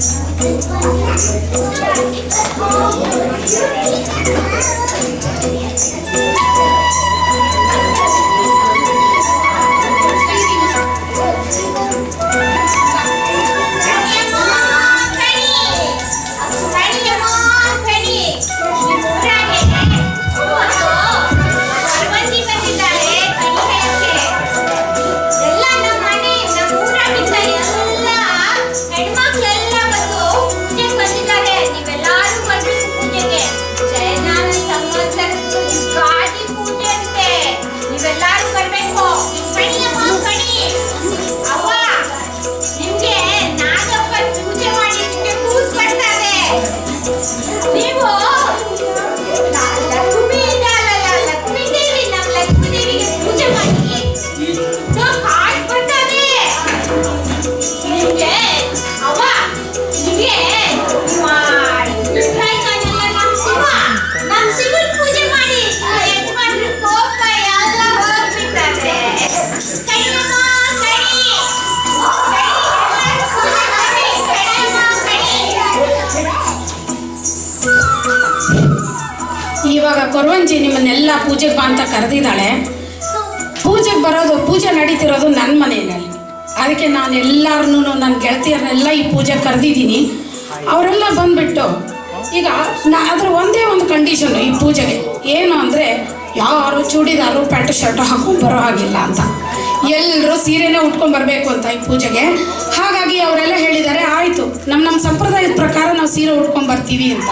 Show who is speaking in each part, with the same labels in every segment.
Speaker 1: Thank you. ನಿಮ್ಮನ್ನೆಲ್ಲ ಪೂಜೆಗೆ ಬಾ ಅಂತ ಕರೆದಿದ್ದಾಳೆ. ಪೂಜೆಗೆ ಬರೋದು, ಪೂಜೆ ನಡೀತಿರೋದು ನನ್ನ ಮನೆಯಲ್ಲಿ. ಅದಕ್ಕೆ ನಾನು ಎಲ್ಲರನ್ನೂ ನನ್ನ ಗೆಳತಿಯರನ್ನೆಲ್ಲ ಈ ಪೂಜೆ ಕರೆದಿದ್ದೀನಿ. ಅವರೆಲ್ಲ ಬಂದ್ಬಿಟ್ಟು, ಈಗ ನಾ ಅದ್ರ ಒಂದೇ ಒಂದು ಕಂಡೀಷನ್ ಈ ಪೂಜೆಗೆ. ಏನು ಅಂದರೆ, ಯಾರು ಚೂಡಿದಾರು, ಪ್ಯಾಂಟ್, ಶರ್ಟ್ ಹಾಕೊಂಡು ಬರೋ ಹಾಗಿಲ್ಲ ಅಂತ. ಎಲ್ಲರೂ ಸೀರೆನೇ ಉಟ್ಕೊಂಡು ಬರಬೇಕು ಅಂತ ಈ ಪೂಜೆಗೆ. ಹಾಗಾಗಿ ಅವರೆಲ್ಲ ಹೇಳಿದ್ದಾರೆ, ಆಯಿತು ನಮ್ಮ ನಮ್ಮ ಸಂಪ್ರದಾಯದ ಪ್ರಕಾರ ನಾವು ಸೀರೆ ಉಟ್ಕೊಂಡು ಬರ್ತೀವಿ ಅಂತ.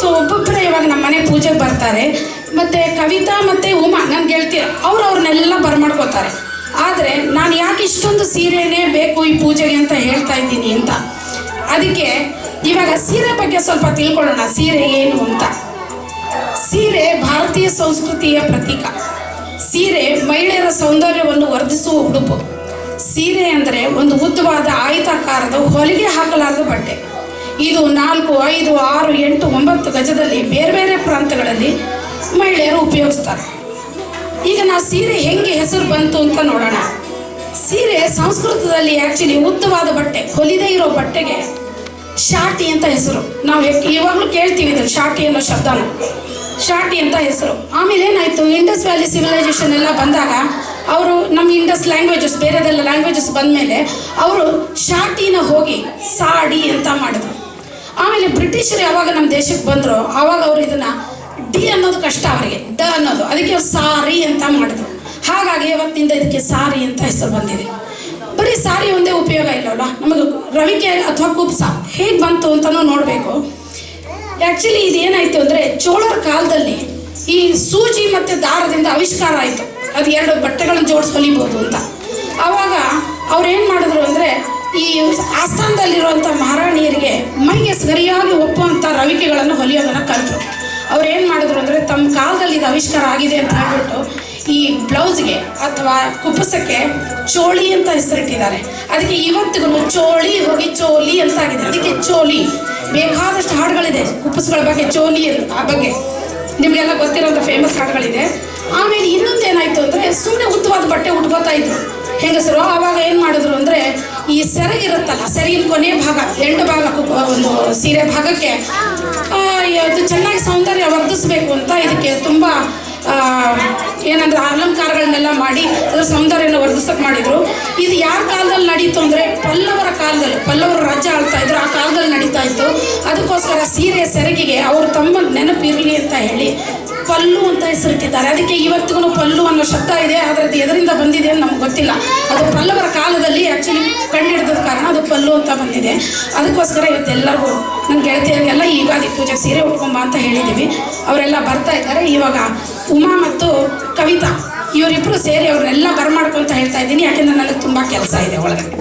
Speaker 1: ಸೊ ಒಬ್ಬೊಬ್ಬರೇ ಇವಾಗ ನಮ್ಮ ಮನೆ ಪೂಜೆಗೆ ಬರ್ತಾರೆ. ಮತ್ತು ಕವಿತಾ ಮತ್ತು ಉಮಾ ನನ್ನ ಗೆಳತಿ, ಅವ್ರು ಅವ್ರನ್ನೆಲ್ಲ ಬರ್ಮಾಡ್ಕೋತಾರೆ. ಆದರೆ ನಾನು ಯಾಕೆ ಇಷ್ಟೊಂದು ಸೀರೆನೇ ಬೇಕು ಈ ಪೂಜೆಗೆ ಅಂತ ಹೇಳ್ತಾ ಇದ್ದೀನಿ ಅಂತ. ಅದಕ್ಕೆ ಇವಾಗ ಸೀರೆ ಬಗ್ಗೆ ಸ್ವಲ್ಪ ತಿಳ್ಕೊಳ್ಳೋಣ. ಸೀರೆ ಏನು ಅಂತ. ಸೀರೆ ಭಾರತೀಯ ಸಂಸ್ಕೃತಿಯ ಪ್ರತೀಕ. ಸೀರೆ ಮಹಿಳೆಯರ ಸೌಂದರ್ಯವನ್ನು ವರ್ಧಿಸುವ ಉಡುಪು. ಸೀರೆ ಅಂದರೆ ಒಂದು ಉದ್ದವಾದ ಆಯತಾಕಾರದ ಹೊಲಿಗೆ ಹಾಕಲಾರದ ಬಟ್ಟೆ. ಇದು ನಾಲ್ಕು, ಐದು, ಆರು, ಎಂಟು, ಒಂಬತ್ತು ಗಜದಲ್ಲಿ ಬೇರೆ ಬೇರೆ ಪ್ರಾಂತಗಳಲ್ಲಿ ಮಹಿಳೆಯರು ಉಪಯೋಗಿಸ್ತಾರೆ. ಈಗ ನಾವು ಸೀರೆ ಹೆಂಗೆ ಹೆಸರು ಬಂತು ಅಂತ ನೋಡೋಣ. ಸೀರೆ ಸಂಸ್ಕೃತದಲ್ಲಿ ಆ್ಯಕ್ಚುಲಿ ಉದ್ದವಾದ ಬಟ್ಟೆ, ಹೊಲಿದೇ ಇರೋ ಬಟ್ಟೆಗೆ ಶಾಟಿ ಅಂತ ಹೆಸರು. ನಾವು ಇವಾಗಲೂ ಕೇಳ್ತೀವಿ ಇದನ್ನು ಶಾಟಿ ಅನ್ನೋ ಶಬ್ದನ. ಶಾಟಿ ಅಂತ ಹೆಸರು. ಆಮೇಲೆ ಏನಾಯಿತು ಇಂಡಸ್ ವ್ಯಾಲಿ ಸಿವಿಲೈಸೇಷನ್ ಎಲ್ಲ ಬಂದಾಗ ಅವರು ನಮ್ಮ ಇಂಡಸ್ ಲ್ಯಾಂಗ್ವೇಜಸ್ ಬೇರೆದೆಲ್ಲ ಲ್ಯಾಂಗ್ವೇಜಸ್ ಬಂದಮೇಲೆ ಅವರು ಶಾಟಿನ ಹೋಗಿ ಸಾಡಿ ಅಂತ ಮಾಡಿದ್ರು. ಆಮೇಲೆ ಬ್ರಿಟಿಷರು ಯಾವಾಗ ನಮ್ಮ ದೇಶಕ್ಕೆ ಬಂದರು ಆವಾಗ ಅವರು ಇದನ್ನು ಡಿ ಅನ್ನೋದು ಕಷ್ಟ ಅವರಿಗೆ. ಡ ಅನ್ನೋದು. ಅದಕ್ಕೆ ಸಾರಿ ಅಂತ ಮಾಡಿದ್ರು. ಹಾಗಾಗಿ ಅವತ್ತಿಂದ ಇದಕ್ಕೆ ಸಾರಿ ಅಂತ ಹೆಸರು ಬಂದಿದೆ. ಬರೀ ಸಾರಿ ಒಂದೇ ಉಪಯೋಗ ಇಲ್ಲವಲ್ಲ ನಮಗೆ ರವಿಕೆ ಅಥವಾ ಕುಪ್ಸ ಹೇಗೆ ಬಂತು ಅಂತಲೂ ನೋಡಬೇಕು. ಆ್ಯಕ್ಚುಲಿ ಇದೇನಾಯಿತು ಅಂದರೆ ಚೋಳರ ಕಾಲದಲ್ಲಿ ಈ ಸೂಜಿ ಮತ್ತು ದಾರದಿಂದ ಆವಿಷ್ಕಾರ ಆಯಿತು. ಅದು ಎರಡು ಬಟ್ಟೆಗಳನ್ನು ಜೋಡಿಸಿ ಹೊಲಿಬೋದು ಅಂತ. ಆವಾಗ ಅವ್ರು ಏನು ಮಾಡಿದ್ರು ಅಂದರೆ ಈ ಆಸ್ಥಾನದಲ್ಲಿರುವಂಥ ಮಹಾರಾಣಿಯರಿಗೆ ಮೈಗೆ ಸರಿಯಾಗಿ ಒಪ್ಪುವಂಥ ರವಿಕೆಗಳನ್ನು ಹೊಲಿಯೋದನ್ನು ಕಲಿತರು ಅವ್ರು ಏನು ಮಾಡಿದ್ರು ಅಂದರೆ ತಮ್ಮ ಕಾಲದಲ್ಲಿ ಇದು ಆವಿಷ್ಕಾರ ಆಗಿದೆ ಅಂತ ಹೇಳ್ಬಿಟ್ಟು ಈ ಬ್ಲೌಸ್ಗೆ ಅಥವಾ ಕುಪ್ಪಸಕ್ಕೆ ಚೋಳಿ ಅಂತ ಹೆಸರಿಟ್ಟಿದ್ದಾರೆ. ಅದಕ್ಕೆ ಇವತ್ತಿಗೂ ಚೋಳಿ, ಹೋಗಿ ಚೋಲಿ ಅಂತ ಆಗಿದೆ ಅದಕ್ಕೆ ಚೋಲಿ. ಬೇಕಾದಷ್ಟು ಹಾಡುಗಳಿದೆ ಕುಪ್ಪಸಗಳ ಬಗ್ಗೆ, ಚೋಲಿ ಆ ಬಗ್ಗೆ. ನಿಮಗೆಲ್ಲ ಗೊತ್ತಿರೋಂಥ ಫೇಮಸ್ ಹಾಡುಗಳಿದೆ. ಆಮೇಲೆ ಇನ್ನೊಂದು ಏನಾಯಿತು ಅಂದರೆ ಸುಮ್ಮನೆ ಉದ್ದವಾದ ಬಟ್ಟೆ ಉಟ್ಕೋತಾ ಇದ್ರು. ಹೆಂಗಸರು, ಆವಾಗ ಏನು ಮಾಡಿದ್ರು? ಅಂದರೆ ಸರಿಯಿನ ಕೊನೆ ಭಾಗ ಎಂಟು ಭಾಗ ಒಂದು ಸೀರೆ ಭಾಗಕ್ಕೆ. ಅದು ಚೆನ್ನಾಗಿ ಸೌಂದರ್ಯ ವರ್ಧಿಸಬೇಕು ಅಂತ ಇದಕ್ಕೆ ತುಂಬ ಏನಂದ್ರೆ ಅಲಂಕಾರಗಳನ್ನೆಲ್ಲ ಮಾಡಿ ಅದರ ಸೌಂದರ್ಯನ ವರ್ಧಿಸಕ್ಕೆ ಮಾಡಿದ್ರು. ಇದು ಯಾರ ಕಾಲದಲ್ಲಿ ನಡೀತು ಅಂದರೆ ಪಲ್ಲವರ ಕಾಲದಲ್ಲಿ, ಪಲ್ಲವರು ರಾಜ್ಯ ಆಳ್ತಾ ಇದ್ರು, ಆ ಕಾಲದಲ್ಲಿ ನಡೀತಾ ಇತ್ತು. ಅದಕ್ಕೋಸ್ಕರ ಸೀರೆ ಸೆರಗಿಗೆ ಅವರು ತಮ್ಮ ನೆನಪಿರಲಿ ಅಂತ ಹೇಳಿ ಪಲ್ಲು ಅಂತ ಹೆಸರಿಟ್ಟಿದ್ದಾರೆ. ಅದಕ್ಕೆ ಇವತ್ತಿಗೂ ಪಲ್ಲು ಅನ್ನೋ ಶಬ್ದ ಇದೆ ಆದರೆ ಅದು ಎದರಿಂದ ಬಂದಿದೆ ಅಂತ ನಮ್ಗೆ ಗೊತ್ತಿಲ್ಲ. ಅದು ಪಲ್ಲವರ ಕಾಲದಲ್ಲಿ ಆ್ಯಕ್ಚುಲಿ ಕಂಡುಹಿಡಿದ ಕಾರಣ ಅದು ಪಲ್ಲು ಅಂತ ಬಂದಿದೆ. ಅದಕ್ಕೋಸ್ಕರ ಇವತ್ತು ಎಲ್ಲರಿಗೂ ನನ್ನ ಗೆಳತಿಯರಿಗೆಲ್ಲ ಯುಗಾದಿ ಪೂಜೆ ಸೀರೆ ಉಟ್ಕೊಂಬ ಅಂತ ಹೇಳಿದ್ದೀವಿ. ಅವರೆಲ್ಲ ಬರ್ತಾ ಇದ್ದಾರೆ. ಇವಾಗ ಉಮಾ ಮತ್ತು ಕವಿತಾ ಇವರಿಬ್ಬರು ಸೇರಿ ಅವ್ರನ್ನೆಲ್ಲ ಬರಮಾಡ್ಕೊಂತ ಹೇಳ್ತಾ ಇದ್ದೀನಿ. ಯಾಕೆಂದ್ರೆ ನನಗೆ ತುಂಬ ಕೆಲಸ ಇದೆ ಒಳಗಡೆ.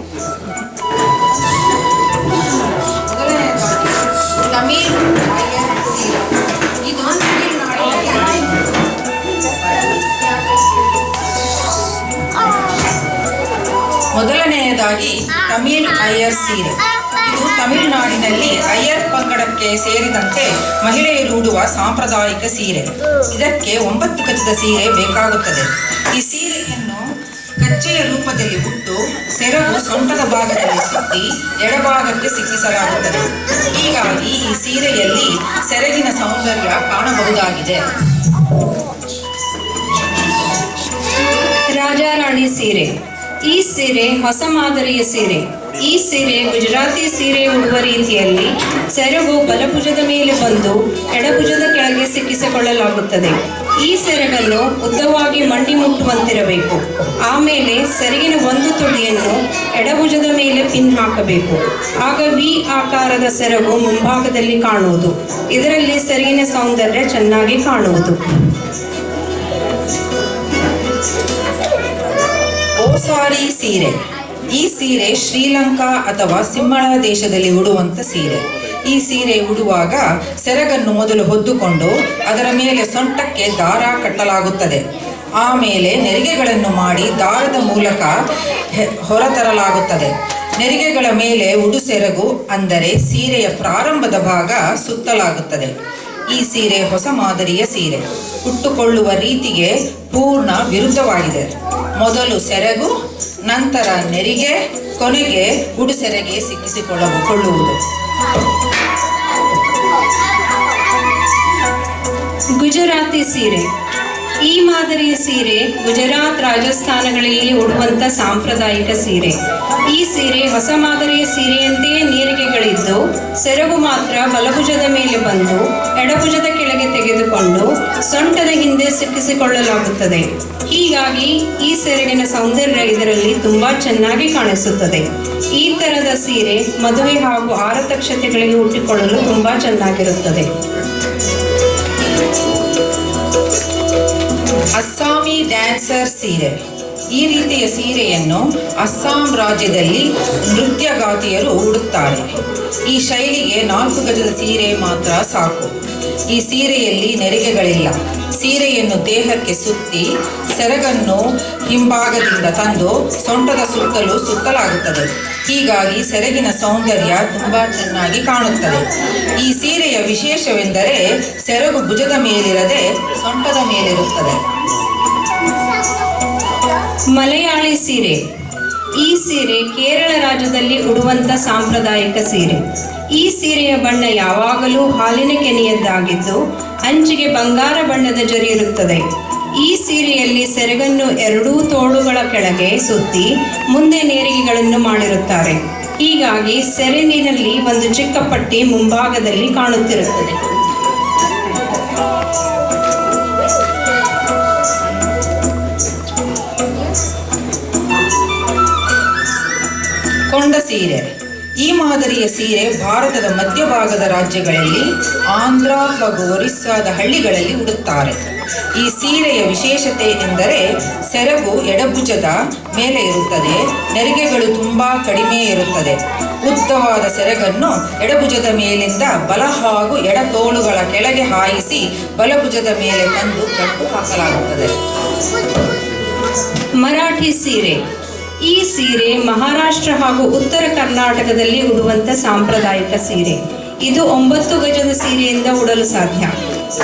Speaker 2: ಮೊದಲನೆಯದಾಗಿ ತಮಿಳ್ ಅಯ್ಯರ್ ಸೀರೆ. ಇದು ತಮಿಳುನಾಡಿನಲ್ಲಿ ಅಯ್ಯರ್ ಪಂಗಡಕ್ಕೆ ಸೇರಿದಂತೆ ಮಹಿಳೆಯರು ಉಡುವ ಸಾಂಪ್ರದಾಯಿಕ ಸೀರೆ. ಇದಕ್ಕೆ ಒಂಬತ್ತು ಗಜದ ಸೀರೆ ಬೇಕಾಗುತ್ತದೆ. ಈ ಸೀರೆಯನ್ನು ಕಚ್ಚೆಯ ರೂಪದಲ್ಲಿ ಹುಟ್ಟು ಸೆರಗು ಸೊಂಟದ ಭಾಗದಲ್ಲಿ ಸುತ್ತಿ ಎಡಭಾಗಕ್ಕೆ ಸಿಕ್ಕಿಸಲಾಗುತ್ತದೆ. ಹೀಗಾಗಿ ಈ ಸೀರೆಯಲ್ಲಿ ಸೆರಗಿನ ಸೌಂದರ್ಯ ಕಾಣಬಹುದಾಗಿದೆ.
Speaker 3: ರಾಜಾರಾಣಿ ಸೀರೆ. ಈ ಸೀರೆ ಹೊಸ ಮಾದರಿಯ ಸೀರೆ. ಈ ಸೀರೆ ಗುಜರಾತಿ ಸೀರೆ ಉಡುವ ರೀತಿಯಲ್ಲಿ ಸೆರಗು ಬಲಭುಜದ ಮೇಲೆ ಬಂದು ಎಡಭುಜದ ಕೆಳಗೆ ಸಿಕ್ಕಿಸಿಕೊಳ್ಳಲಾಗುತ್ತದೆ. ಈ ಸೆರಗನ್ನು ಉದ್ದವಾಗಿ ಮಂಡಿ ಮುಟ್ಟುವಂತಿರಬೇಕು. ಆಮೇಲೆ ಸೆರಗಿನ ಒಂದು ತುಡಿಯನ್ನು ಎಡಭುಜದ ಮೇಲೆ ಪಿನ್ ಹಾಕಬೇಕು. ಆಗ ವಿ ಆಕಾರದ ಸೆರಗು ಮುಂಭಾಗದಲ್ಲಿ ಕಾಣುವುದು. ಇದರಲ್ಲಿ ಸೆರಗಿನ ಸೌಂದರ್ಯ ಚೆನ್ನಾಗಿ ಕಾಣುವುದು.
Speaker 2: ಓಸಾರಿ ಸೀರೆ. ಈ ಸೀರೆ ಶ್ರೀಲಂಕಾ ಅಥವಾ ಸಿಂಹಳ ದೇಶದಲ್ಲಿ ಉಡುವಂಥ ಸೀರೆ. ಈ ಸೀರೆ ಉಡುವಾಗ ಸೆರಗನ್ನು ಮೊದಲು ಹೊದ್ದುಕೊಂಡು ಅದರ ಮೇಲೆ ಸೊಂಟಕ್ಕೆ ದಾರ ಕಟ್ಟಲಾಗುತ್ತದೆ. ಆಮೇಲೆ ನೆರಿಗೆಗಳನ್ನು ಮಾಡಿ ದಾರದ ಮೂಲಕ ಹೊರತರಲಾಗುತ್ತದೆ. ನೆರಿಗೆಗಳ ಮೇಲೆ ಉಡುಸೆರಗು ಅಂದರೆ ಸೀರೆಯ ಪ್ರಾರಂಭದ ಭಾಗ ಸುತ್ತಲಾಗುತ್ತದೆ. ಈ ಸೀರೆ ಹೊಸ ಮಾದರಿಯ ಸೀರೆ. ಉಟ್ಟುಕೊಳ್ಳುವ ರೀತಿಗೆ ಪೂರ್ಣ ವಿರುದ್ಧವಾಗಿದೆ. ಮೊದಲು ಸೆರಗು, ನಂತರ ನೆರಿಗೆ, ಕೊನೆಗೆ ಉಡುಸೆರೆಗೆ ಸಿಕ್ಕಿಸಿಕೊಳ್ಳುವುದು.
Speaker 3: ಗುಜರಾತಿ ಸೀರೆ. ಮಾದರಿಯ ಸೀರೆ ಗುಜರಾತ್ ರಾಜಸ್ಥಾನಗಳಲ್ಲಿ ಉಡುವಂತ ಸಾಂಪ್ರದಾಯಿಕ ಸೀರೆ. ಈ ಸೀರೆ ಹೊಸ ಮಾದರಿಯ ಸೀರೆಯಂತೆಯೇ ನೀರಿಗೆಗಳಿದ್ದು, ಸೆರಗು ಮಾತ್ರ ಬಲಭುಜದ ಮೇಲೆ ಬಂದು, ಎಡಭುಜದ ಕೆಳಗೆ ತೆಗೆದುಕೊಂಡು ಸೊಂಟದ ಹಿಂದೆ ಸಿಕ್ಕಿಸಿಕೊಳ್ಳಲಾಗುತ್ತದೆ. ಹೀಗಾಗಿ ಈ ಸೆರಗಿನ ಸೌಂದರ್ಯ ಇದರಲ್ಲಿ ತುಂಬಾ ಚೆನ್ನಾಗಿ ಕಾಣಿಸುತ್ತದೆ. ಈ ತರದ ಸೀರೆ ಮದುವೆ ಹಾಗೂ ಆರತಕ್ಷತೆಗಳಿಗೆ ಉಟ್ಟಿಕೊಳ್ಳಲು ತುಂಬಾ ಚೆನ್ನಾಗಿರುತ್ತದೆ.
Speaker 2: ಅಸ್ಸಾಮಿ ಡ್ಯಾನ್ಸರ್ ಸೀರೆ ಈ ರೀತಿಯ ಸೀರೆಯನ್ನು ಅಸ್ಸಾಂ ರಾಜ್ಯದಲ್ಲಿ ನೃತ್ಯಗಾತಿಯರು ಉಡುತ್ತಾರೆ. ಈ ಶೈಲಿಗೆ ನಾಲ್ಕು ಗಜದ ಸೀರೆ ಮಾತ್ರ ಸಾಕು. ಈ ಸೀರೆಯಲ್ಲಿ ನೆರಿಗೆಗಳಿಲ್ಲ. ಸೀರೆಯನ್ನು ದೇಹಕ್ಕೆ ಸುತ್ತಿ ಸೆರಗನ್ನು ಹಿಂಭಾಗದಿಂದ ತಂದು ಸೊಂಟದ ಸುತ್ತಲೂ ಸುತ್ತಲಾಗುತ್ತದೆ. ಹೀಗಾಗಿ ಸೆರಗಿನ ಸೌಂದರ್ಯ ತುಂಬಾ ಚೆನ್ನಾಗಿ ಕಾಣುತ್ತದೆ. ಈ ಸೀರೆಯ ವಿಶೇಷವೆಂದರೆ ಸೆರಗು ಭುಜದ ಮೇಲಿರದೆ ಸೊಂಟದ ಮೇಲಿರುತ್ತದೆ.
Speaker 3: ಮಲಯಾಳಿ ಸೀರೆ. ಈ ಸೀರೆ ಕೇರಳ ರಾಜ್ಯದಲ್ಲಿ ಉಡುವಂತ ಸಾಂಪ್ರದಾಯಿಕ ಸೀರೆ. ಈ ಸೀರೆಯ ಬಣ್ಣ ಯಾವಾಗಲೂ ಹಾಲಿನ ಕೆನೆಯದ್ದಾಗಿದ್ದು, ಅಂಚಿಗೆ ಬಂಗಾರ ಬಣ್ಣದ ಜರಿ ಇರುತ್ತದೆ. ಈ ಸೀರೆಯಲ್ಲಿ ಸೆರಗನ್ನು ಎರಡೂ ತೋಳುಗಳ ಕೆಳಗೆ ಸುತ್ತಿ ಮುಂದೆ ನೇರಿಗೆಗಳನ್ನು ಮಾಡಿರುತ್ತಾರೆ. ಹೀಗಾಗಿ ಸೆರೆನಿನಲ್ಲಿ ಒಂದು ಚಿಕ್ಕ ಪಟ್ಟಿ ಮುಂಭಾಗದಲ್ಲಿ ಕಾಣುತ್ತಿರುತ್ತದೆ.
Speaker 2: ಸೀರೆ. ಈ ಮಾದರಿಯ ಸೀರೆ ಭಾರತದ ಮಧ್ಯಭಾಗದ ರಾಜ್ಯಗಳಲ್ಲಿ ಆಂಧ್ರ ಹಾಗೂ ಒರಿಸ್ಸಾದ ಹಳ್ಳಿಗಳಲ್ಲಿ ಉಡುತ್ತಾರೆ. ಈ ಸೀರೆಯ ವಿಶೇಷತೆ ಎಂದರೆ ಸೆರಗು ಎಡಭುಜದ ಮೇಲೆ ಇರುತ್ತದೆ, ನೆರಿಗೆಗಳು ತುಂಬ ಕಡಿಮೆ ಇರುತ್ತದೆ. ಉದ್ದವಾದ ಸೆರಗನ್ನು ಎಡಭುಜದ ಮೇಲಿಂದ ಬಲ ಹಾಗೂ ಎಡ ತೋಳುಗಳ ಕೆಳಗೆ ಹಾಯಿಸಿ ಬಲಭುಜದ ಮೇಲೆ ತಂದು ಕಟ್ಟು ಹಾಕಲಾಗುತ್ತದೆ.
Speaker 3: ಮರಾಠಿ ಸೀರೆ. ಈ ಸೀರೆ ಮಹಾರಾಷ್ಟ್ರ ಹಾಗೂ ಉತ್ತರ ಕರ್ನಾಟಕದಲ್ಲಿ ಉಡುವಂತ ಸಾಂಪ್ರದಾಯಿಕ ಸೀರೆ. ಇದು ಒಂಬತ್ತು ಗಜದ ಸೀರೆಯಿಂದ ಉಡಲು ಸಾಧ್ಯ.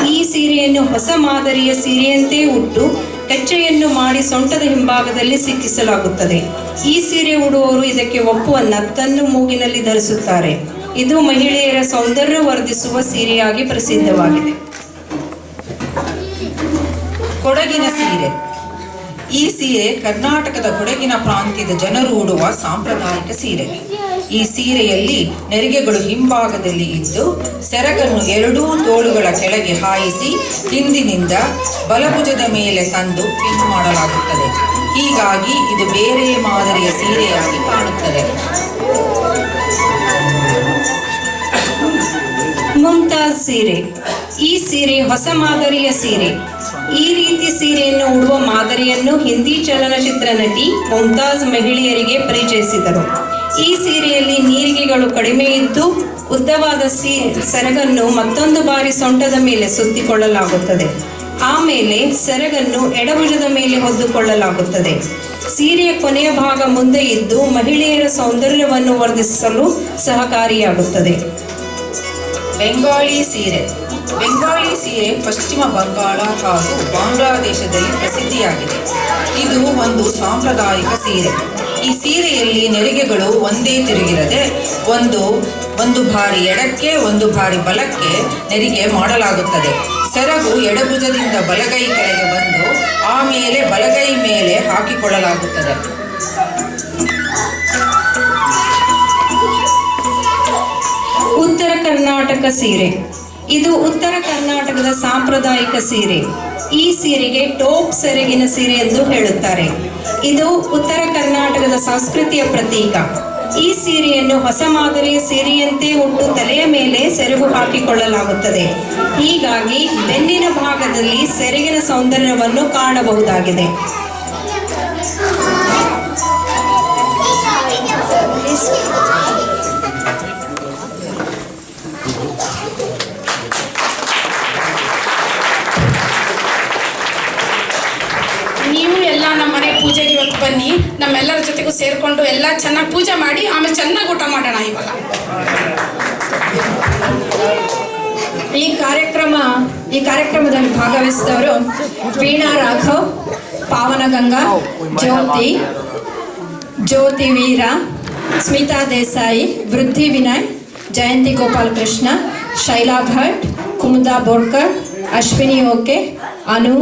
Speaker 3: ಈ ಸೀರೆಯನ್ನು ಹೊಸ ಮಾದರಿಯ ಸೀರೆಯಂತೆ ಉಟ್ಟು ಕಚ್ಚೆಯನ್ನು ಮಾಡಿ ಸೊಂಟದ ಹಿಂಭಾಗದಲ್ಲಿ ಸಿಕ್ಕಿಸಲಾಗುತ್ತದೆ. ಈ ಸೀರೆ ಉಡುವವರು ಇದಕ್ಕೆ ಒಪ್ಪುವ ನತ್ತನ್ನು ಮೂಗಿನಲ್ಲಿ ಧರಿಸುತ್ತಾರೆ. ಇದು ಮಹಿಳೆಯರ ಸೌಂದರ್ಯ ವರ್ಧಿಸುವ ಸೀರೆಯಾಗಿ ಪ್ರಸಿದ್ಧವಾಗಿದೆ.
Speaker 2: ಕೊಡಗಿನ ಸೀರೆ. ಈ ಸೀರೆ ಕರ್ನಾಟಕದ ಕೊಡಗಿನ ಪ್ರಾಂತ್ಯದ ಜನರು ಉಡುವ ಸಾಂಪ್ರದಾಯಿಕ ಸೀರೆ. ಈ ಸೀರೆಯಲ್ಲಿ ನೆರಿಗೆಗಳು ಹಿಂಭಾಗದಲ್ಲಿ ಇದ್ದು, ಸೆರಗನ್ನು ಎರಡೂ ತೋಳುಗಳ ಕೆಳಗೆ ಹಾಯಿಸಿ, ಹಿಂದಿನಿಂದ ಬಲಭುಜದ ಮೇಲೆ ತಂದು ಪಿನ್ ಮಾಡಲಾಗುತ್ತದೆ. ಹೀಗಾಗಿ ಇದು ಬೇರೆ ಮಾದರಿಯ ಸೀರೆಯಾಗಿ ಕಾಣುತ್ತದೆ.
Speaker 3: ಮುಮ್ತಾಜ್ ಸೀರೆ. ಈ ಸೀರೆ ಹೊಸ ಮಾದರಿಯ ಸೀರೆ. ಈ ರೀತಿ ಸೀರೆಯನ್ನು ಉಡುವ ಮಾದರಿಯನ್ನು ಹಿಂದಿ ಚಲನಚಿತ್ರ ನಟಿ ಮುಮ್ತಾಜ್ ಮಹಿಳೆಯರಿಗೆ ಪರಿಚಯಿಸಿದರು. ಈ ಸೀರೆಯಲ್ಲಿ ನೀರಿಗೆಗಳು ಕಡಿಮೆ ಇದ್ದು, ಉದ್ದವಾದ ಸೀ, ಸೆರಗನ್ನು ಮತ್ತೊಂದು ಬಾರಿ ಸೊಂಟದ ಮೇಲೆ ಸುತ್ತಿಕೊಳ್ಳಲಾಗುತ್ತದೆ. ಆಮೇಲೆ ಸೆರಗನ್ನು ಎಡಭುಜದ ಮೇಲೆ ಹೊದ್ದುಕೊಳ್ಳಲಾಗುತ್ತದೆ. ಸೀರೆಯ ಕೊನೆಯ ಭಾಗ ಮುಂದೆ ಇದ್ದು, ಮಹಿಳೆಯರ ಸೌಂದರ್ಯವನ್ನು ವರ್ಧಿಸಲು ಸಹಕಾರಿಯಾಗುತ್ತದೆ.
Speaker 2: ಬೆಂಗಾಳಿ ಸೀರೆ. ಬೆಂಗಾಳಿ ಸೀರೆ ಪಶ್ಚಿಮ ಬಂಗಾಳ ಹಾಗೂ ಬಾಂಗ್ಲಾದೇಶದಲ್ಲಿ ಪ್ರಸಿದ್ಧಿಯಾಗಿದೆ. ಇದು ಒಂದು ಸಾಂಪ್ರದಾಯಿಕ ಸೀರೆ. ಈ ಸೀರೆಯಲ್ಲಿ ನೆರಿಗೆಗಳು ಒಂದೇ ತಿರುಗಿರದೆ ಒಂದು ಒಂದು ಬಾರಿ ಎಡಕ್ಕೆ, ಒಂದು ಬಾರಿ ಬಲಕ್ಕೆ ನೆರಿಗೆ ಮಾಡಲಾಗುತ್ತದೆ. ಸೆರಗು ಎಡಭುಜದಿಂದ ಬಲಗೈ ಕೆಳಗೆ ಬಂದು ಆಮೇಲೆ ಬಲಗೈ ಮೇಲೆ ಹಾಕಿಕೊಳ್ಳಲಾಗುತ್ತದೆ.
Speaker 3: ಉತ್ತರ ಕರ್ನಾಟಕ ಸೀರೆ. ಇದು ಉತ್ತರ ಕರ್ನಾಟಕದ ಸಾಂಪ್ರದಾಯಿಕ ಸೀರೆ. ಈ ಸೀರೆಗೆ ಟೋಪ್ ಸೆರಗಿನ ಸೀರೆ ಎಂದು ಹೇಳುತ್ತಾರೆ. ಇದು ಉತ್ತರ ಕರ್ನಾಟಕದ ಸಂಸ್ಕೃತಿಯ ಪ್ರತೀಕ. ಈ ಸೀರೆಯನ್ನು ಹೊಸ ಮಾದರಿಯ ಸೀರೆಯಂತೆ ಉಟ್ಟು ತಲೆಯ ಮೇಲೆ ಸೆರಗು ಹಾಕಿಕೊಳ್ಳಲಾಗುತ್ತದೆ. ಹೀಗಾಗಿ ಬೆನ್ನಿನ ಭಾಗದಲ್ಲಿ ಸೆರಗಿನ ಸೌಂದರ್ಯವನ್ನು ಕಾಣಬಹುದಾಗಿದೆ.
Speaker 1: ಎಲ್ಲ ಚೆನ್ನಾಗಿ ಪೂಜೆ ಮಾಡಿ ಆಮೇಲೆ ಚೆನ್ನಾಗಿ ಊಟ ಮಾಡೋಣ ಇವಾಗ
Speaker 4: ಈ ಕಾರ್ಯಕ್ರಮ ಈ ಕಾರ್ಯಕ್ರಮದಲ್ಲಿ ಭಾಗವಹಿಸಿದವರು ವೀಣಾ ರಾಘವ್ ಪಾವನಗಂಗಾ ಜ್ಯೋತಿ ಜ್ಯೋತಿ ವೀರ ಸ್ಮಿತಾ ದೇಸಾಯಿ ವೃದ್ಧಿ ವಿನಯ್ ಜಯಂತಿ ಗೋಪಾಲಕೃಷ್ಣ ಶೈಲಾ ಭಟ್ ಕುಮುದಾ ಬೋರ್ಕರ್ ಅಶ್ವಿನಿ ಓಕೆ ಅನು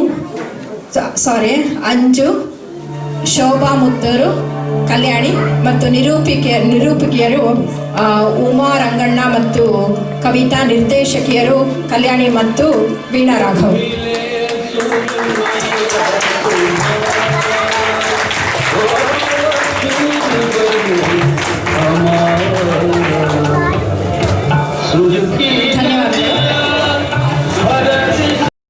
Speaker 4: ಸಾರಿ ಅಂಜು ಶೋಭಾ ಮುತ್ತೂರು ಕಲ್ಯಾಣಿ ಮತ್ತು ನಿರೂಪಿಕೆ ನಿರೂಪಿಕೆಯರು ಉಮಾ ರಂಗಣ್ಣ ಮತ್ತು ಕವಿತಾ ನಿರ್ದೇಶಕಿಯರು ಕಲ್ಯಾಣಿ ಮತ್ತು ವೀಣಾ ರಾಘವ್.